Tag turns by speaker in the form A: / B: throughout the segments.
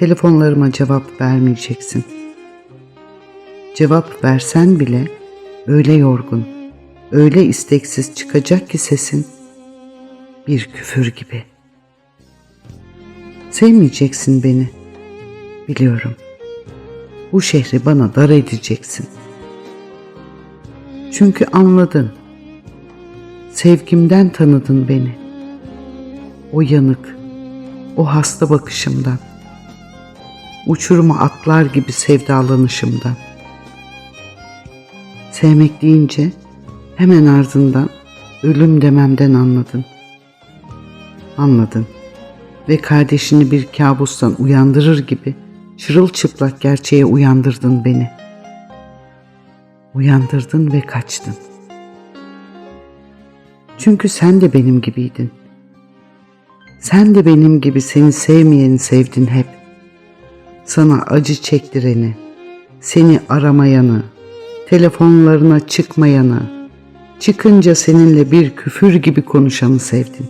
A: Telefonlarıma cevap vermeyeceksin. Cevap versen bile öyle yorgun, öyle isteksiz çıkacak ki sesin bir küfür gibi. Sevmeyeceksin beni. Biliyorum. Bu şehri bana dar edeceksin. Çünkü anladın. Sevgimden tanıdın beni. O yanık, o hasta bakışımdan. Uçuruma atlar gibi sevdalanışımdan. Sevmek deyince hemen ardından ölüm dememden anladın. Anladın ve kardeşini bir kabustan uyandırır gibi çırılçıplak gerçeğe uyandırdın beni. Uyandırdın ve kaçtın. Çünkü sen de benim gibiydin. Sen de benim gibi seni sevmeyeni sevdin hep. Sana acı çektireni, seni aramayanı, telefonlarına çıkmayanı, çıkınca seninle bir küfür gibi konuşanı sevdin.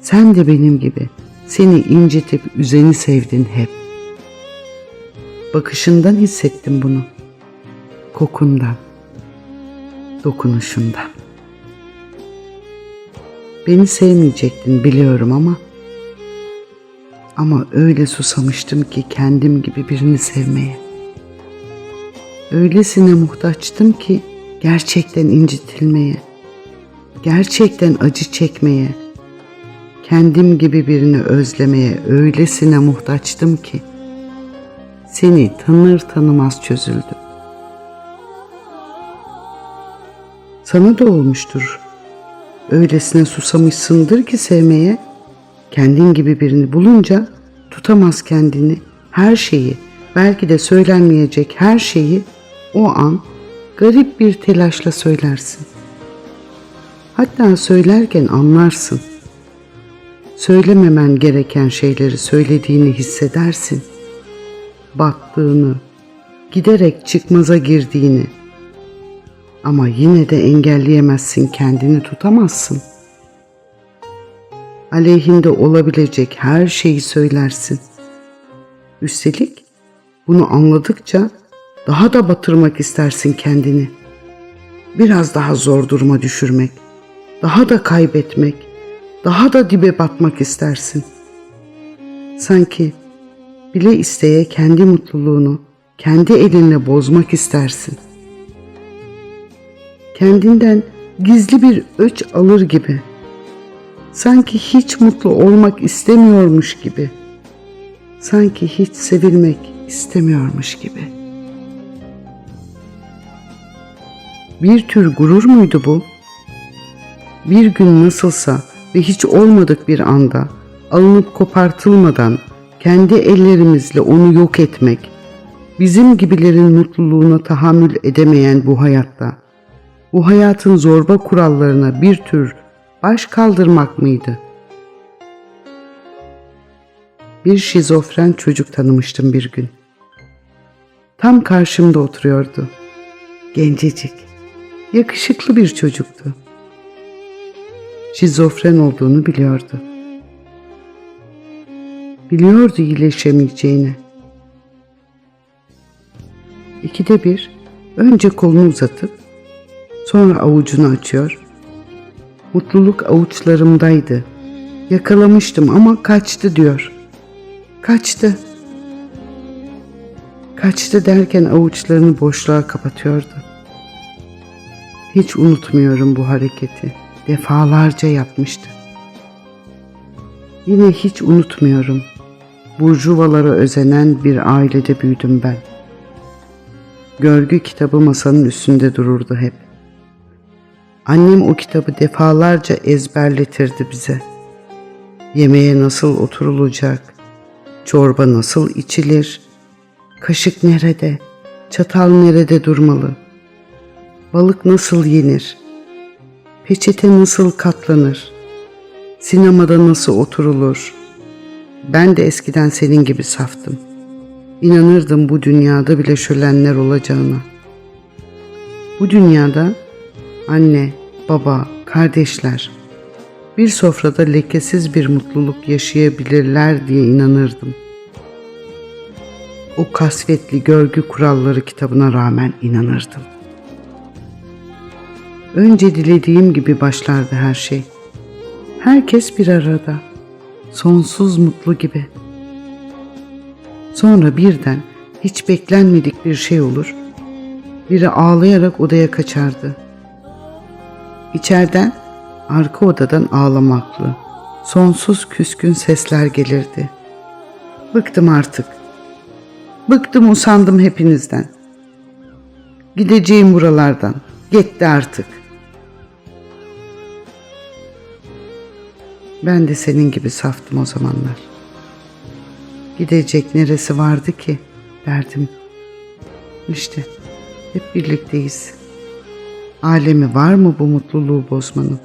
A: Sen de benim gibi seni incitip üzeni sevdin hep. Bakışından hissettim bunu. Kokundan, dokunuşundan. Beni sevmeyecektin biliyorum ama ama öyle susamıştım ki kendim gibi birini sevmeye. Öylesine muhtaçtım ki gerçekten incitilmeye, gerçekten acı çekmeye, kendim gibi birini özlemeye öylesine muhtaçtım ki seni tanır tanımaz çözüldüm. Sana da olmuştur. Öylesine susamışsındır ki sevmeye, kendin gibi birini bulunca tutamaz kendini, her şeyi, belki de söylenmeyecek her şeyi o an garip bir telaşla söylersin. Hatta söylerken anlarsın. Söylememen gereken şeyleri söylediğini hissedersin. Battığını, giderek çıkmaza girdiğini, ama yine de engelleyemezsin, kendini tutamazsın. Aleyhinde olabilecek her şeyi söylersin. Üstelik bunu anladıkça daha da batırmak istersin kendini. Biraz daha zor duruma düşürmek, daha da kaybetmek, daha da dibe batmak istersin. Sanki bile isteye kendi mutluluğunu kendi elinle bozmak istersin.'' kendinden gizli bir öç alır gibi. Sanki hiç mutlu olmak istemiyormuş gibi. Sanki hiç sevilmek istemiyormuş gibi. Bir tür gurur muydu bu? Bir gün nasılsa ve hiç olmadık bir anda alınıp kopartılmadan kendi ellerimizle onu yok etmek, bizim gibilerin mutluluğuna tahammül edemeyen bu hayatta bu hayatın zorba kurallarına bir tür baş kaldırmak mıydı? Bir şizofren çocuk tanımıştım bir gün. Tam karşımda oturuyordu. Gencecik, yakışıklı bir çocuktu. Şizofren olduğunu biliyordu. Biliyordu iyileşemeyeceğini. İkide bir önce kolunu uzatıp Sonra avucunu açıyor. Mutluluk avuçlarımdaydı. Yakalamıştım ama kaçtı diyor. Kaçtı. Kaçtı derken avuçlarını boşluğa kapatıyordu. Hiç unutmuyorum bu hareketi. Defalarca yapmıştı. Yine hiç unutmuyorum. Burjuvalara özenen bir ailede büyüdüm ben. Görgü kitabı masanın üstünde dururdu hep. Annem o kitabı defalarca ezberletirdi bize. Yemeğe nasıl oturulacak, çorba nasıl içilir, kaşık nerede, çatal nerede durmalı, balık nasıl yenir, peçete nasıl katlanır, sinemada nasıl oturulur. Ben de eskiden senin gibi saftım. İnanırdım bu dünyada bile şölenler olacağına. Bu dünyada anne, baba, kardeşler bir sofrada lekesiz bir mutluluk yaşayabilirler diye inanırdım. o kasvetli görgü kuralları kitabına rağmen inanırdım. Önce dilediğim gibi başlardı her şey. Herkes bir arada, sonsuz mutlu gibi. Sonra birden hiç beklenmedik bir şey olur. Biri ağlayarak odaya kaçardı. İçeriden, arka odadan ağlamaklı, sonsuz küskün sesler gelirdi. Bıktım artık. Bıktım usandım hepinizden. Gideceğim buralardan. Yetti artık. Ben de senin gibi saftım o zamanlar. Gidecek neresi vardı ki derdim. İşte hep birlikteyiz. Alemi var mı bu mutluluğu bozmanın?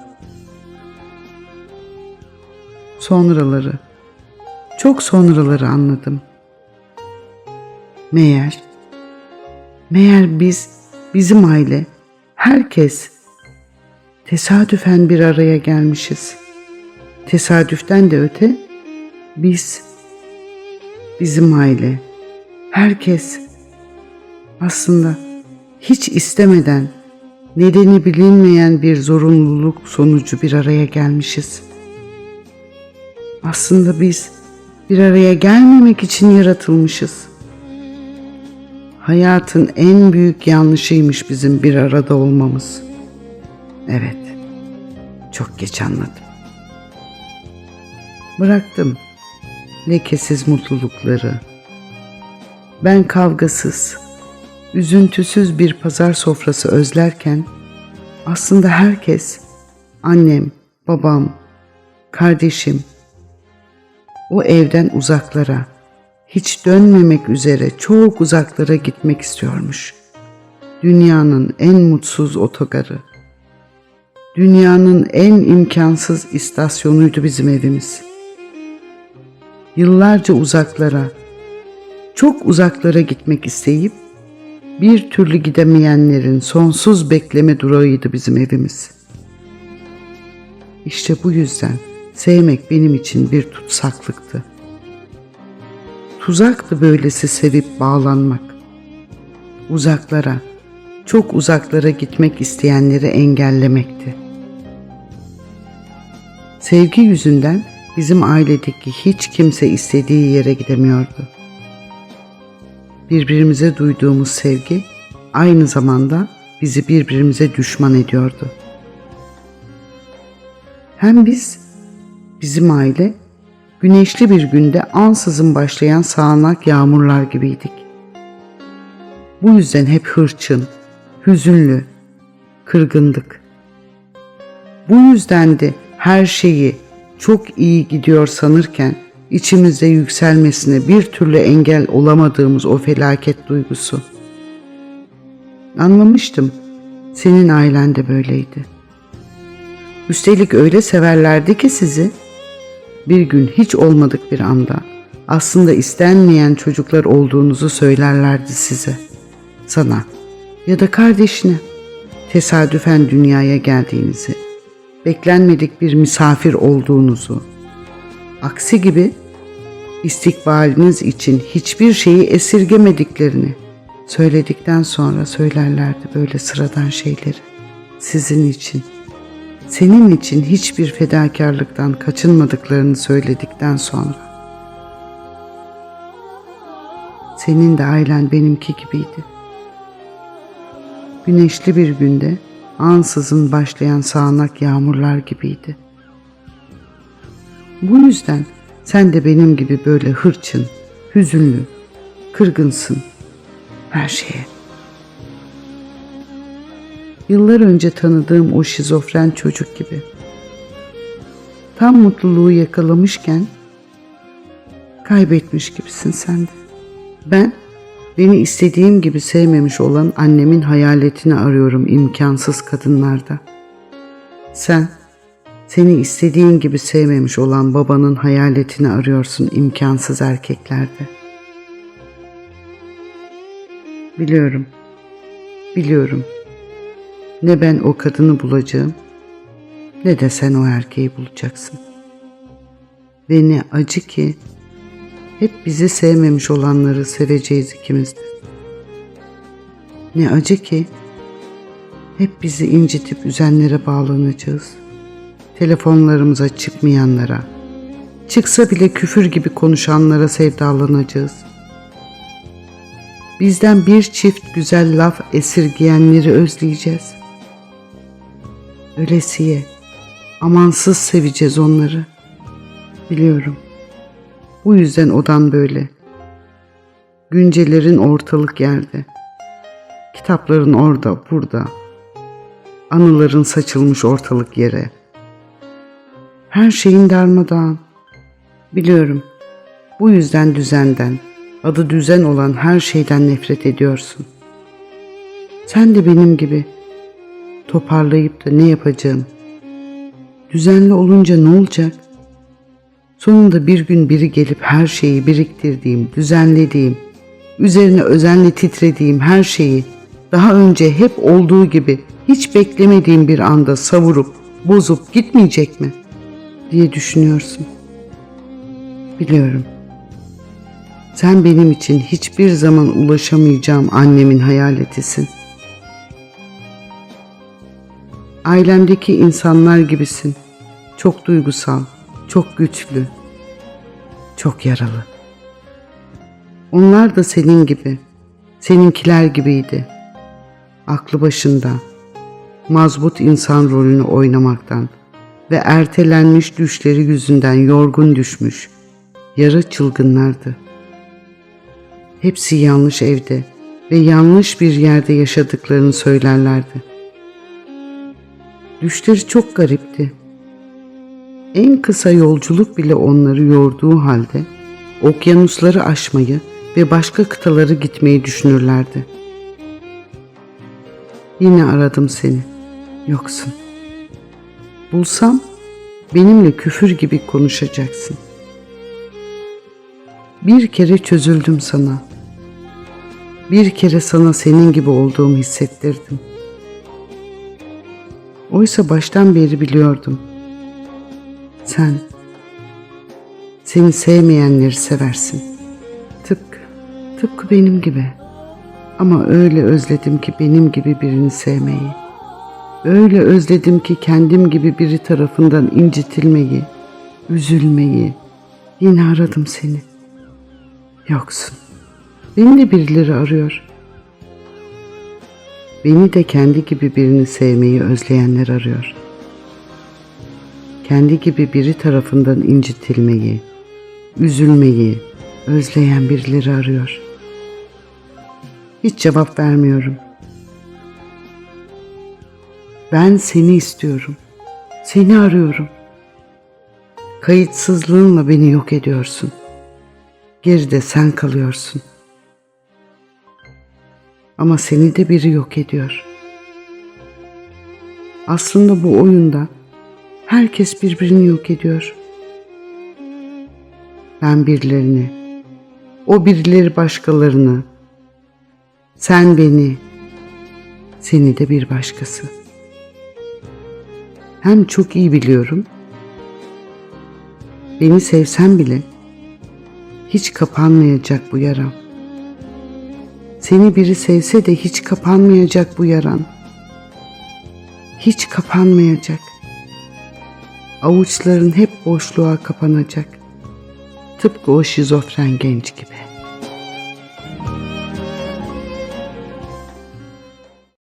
A: Sonraları, çok sonraları anladım. Meğer, meğer biz, bizim aile, herkes tesadüfen bir araya gelmişiz. Tesadüften de öte biz, bizim aile, herkes aslında hiç istemeden nedeni bilinmeyen bir zorunluluk sonucu bir araya gelmişiz. Aslında biz bir araya gelmemek için yaratılmışız. Hayatın en büyük yanlışıymış bizim bir arada olmamız. Evet, çok geç anladım. Bıraktım lekesiz mutlulukları. Ben kavgasız, üzüntüsüz bir pazar sofrası özlerken aslında herkes annem, babam, kardeşim o evden uzaklara, hiç dönmemek üzere çok uzaklara gitmek istiyormuş. Dünyanın en mutsuz otogarı. Dünyanın en imkansız istasyonuydu bizim evimiz. Yıllarca uzaklara, çok uzaklara gitmek isteyip bir türlü gidemeyenlerin sonsuz bekleme durağıydı bizim evimiz. İşte bu yüzden sevmek benim için bir tutsaklıktı. Tuzaktı böylesi sevip bağlanmak. Uzaklara, çok uzaklara gitmek isteyenleri engellemekti. Sevgi yüzünden bizim ailedeki hiç kimse istediği yere gidemiyordu. Birbirimize duyduğumuz sevgi aynı zamanda bizi birbirimize düşman ediyordu. Hem biz, bizim aile güneşli bir günde ansızın başlayan sağanak yağmurlar gibiydik. Bu yüzden hep hırçın, hüzünlü, kırgındık. Bu yüzden de her şeyi çok iyi gidiyor sanırken içimizde yükselmesine bir türlü engel olamadığımız o felaket duygusu. Anlamıştım. Senin ailen de böyleydi. Üstelik öyle severlerdi ki sizi. Bir gün hiç olmadık bir anda aslında istenmeyen çocuklar olduğunuzu söylerlerdi size. Sana ya da kardeşine tesadüfen dünyaya geldiğinizi, beklenmedik bir misafir olduğunuzu, aksi gibi istikbaliniz için hiçbir şeyi esirgemediklerini söyledikten sonra söylerlerdi böyle sıradan şeyleri. Sizin için, senin için hiçbir fedakarlıktan kaçınmadıklarını söyledikten sonra. Senin de ailen benimki gibiydi. Güneşli bir günde ansızın başlayan sağanak yağmurlar gibiydi. Bu yüzden sen de benim gibi böyle hırçın, hüzünlü, kırgınsın her şeye. Yıllar önce tanıdığım o şizofren çocuk gibi. Tam mutluluğu yakalamışken kaybetmiş gibisin sen de. Ben beni istediğim gibi sevmemiş olan annemin hayaletini arıyorum imkansız kadınlarda. Sen seni istediğin gibi sevmemiş olan babanın hayaletini arıyorsun imkansız erkeklerde. Biliyorum. Biliyorum. Ne ben o kadını bulacağım ne de sen o erkeği bulacaksın. Ve ne acı ki Hep bizi sevmemiş olanları seveceğiz ikimiz de. Ne acı ki hep bizi incitip üzenlere bağlanacağız. Telefonlarımıza çıkmayanlara, çıksa bile küfür gibi konuşanlara sevdalanacağız. Bizden bir çift güzel laf esirgeyenleri özleyeceğiz. Ölesiye, amansız seveceğiz onları. Biliyorum. Bu yüzden odan böyle. Güncelerin ortalık yerde. Kitapların orada, burada. Anıların saçılmış ortalık yere. Her şeyin darmadağın. Biliyorum. Bu yüzden düzenden, adı düzen olan her şeyden nefret ediyorsun. Sen de benim gibi toparlayıp da ne yapacağım? Düzenli olunca ne olacak? Sonunda bir gün biri gelip her şeyi biriktirdiğim, düzenlediğim, üzerine özenle titrediğim her şeyi daha önce hep olduğu gibi hiç beklemediğim bir anda savurup, bozup gitmeyecek mi? Diye düşünüyorsun. Biliyorum. Sen benim için hiçbir zaman ulaşamayacağım annemin hayaletisin. Ailemdeki insanlar gibisin. Çok duygusal, çok güçlü, çok yaralı. Onlar da senin gibi, seninkiler gibiydi. Aklı başında, mazbut insan rolünü oynamaktan ve ertelenmiş düşleri yüzünden yorgun düşmüş, yarı çılgınlardı. Hepsi yanlış evde ve yanlış bir yerde yaşadıklarını söylerlerdi. Düşleri çok garipti. En kısa yolculuk bile onları yorduğu halde okyanusları aşmayı ve başka kıtaları gitmeyi düşünürlerdi. Yine aradım seni. Yoksun. Bulsam benimle küfür gibi konuşacaksın. Bir kere çözüldüm sana. Bir kere sana senin gibi olduğumu hissettirdim. Oysa baştan beri biliyordum. Sen, seni sevmeyenleri seversin. Tıpkı, tıpkı benim gibi. Ama öyle özledim ki benim gibi birini sevmeyi. Öyle özledim ki kendim gibi biri tarafından incitilmeyi, üzülmeyi. Yine aradım seni. Yoksun. Beni de birileri arıyor. Beni de kendi gibi birini sevmeyi özleyenler arıyor. Kendi gibi biri tarafından incitilmeyi, üzülmeyi özleyen birileri arıyor. Hiç cevap vermiyorum. Ben seni istiyorum. Seni arıyorum. Kayıtsızlığınla beni yok ediyorsun. Geride sen kalıyorsun. Ama seni de biri yok ediyor. Aslında bu oyunda herkes birbirini yok ediyor. Ben birilerini, o birileri başkalarını, sen beni, seni de bir başkası. Hem çok iyi biliyorum, beni sevsen bile hiç kapanmayacak bu yaram. Seni biri sevse de hiç kapanmayacak bu yaran. Hiç kapanmayacak. Avuçların hep boşluğa kapanacak. Tıpkı o şizofren genç gibi.''